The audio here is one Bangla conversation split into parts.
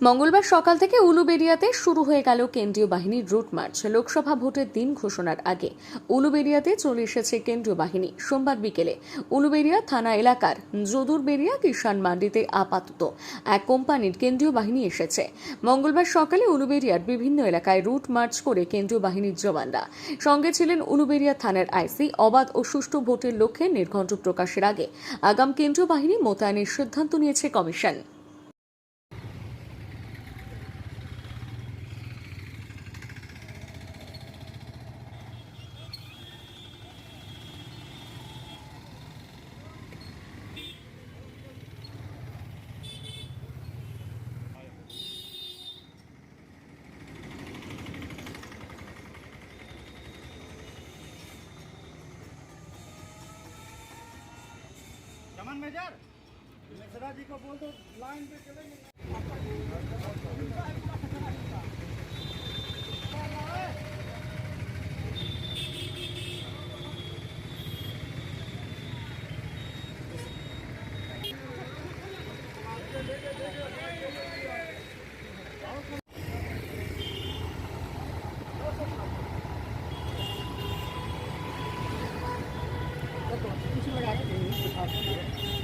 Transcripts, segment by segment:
মঙ্গলবার সকাল থেকে উলুবেড়িয়াতে শুরু হয়ে গেল কেন্দ্রীয় বাহিনীর রুট মার্চ। লোকসভা ভোটের দিন ঘোষণার আগে উলুবেড়িয়াতে চলে এসেছে কেন্দ্রীয় বাহিনী। সোমবার বিকেলে উলুবেড়িয়া থানা এলাকার যদুরবেড়িয়া কিষান মান্ডিতে আপাতত এক কোম্পানির কেন্দ্রীয় বাহিনী এসেছে। মঙ্গলবার সকালে উলুবেড়িয়ার বিভিন্ন এলাকায় রুট মার্চ করে কেন্দ্রীয় বাহিনীর জওয়ানরা সঙ্গে ছিলেন উলুবেড়িয়া থানার আইসি, অবাধ ও সুষ্ঠু ভোটের লক্ষ্যে নির্ঘণ্ট প্রকাশের আগে আগাম কেন্দ্রীয় বাহিনী মোতায়েনের সিদ্ধান্ত নিয়েছে কমিশন। चमन मेजर मिश्रा जी को बोल दो लाइन पे चलेंगे। 是不是还是给你一起炒着吃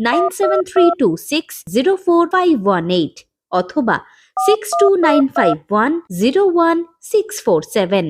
nine seven three two six zero four five one eight অথবা six two nine five one zero one six four seven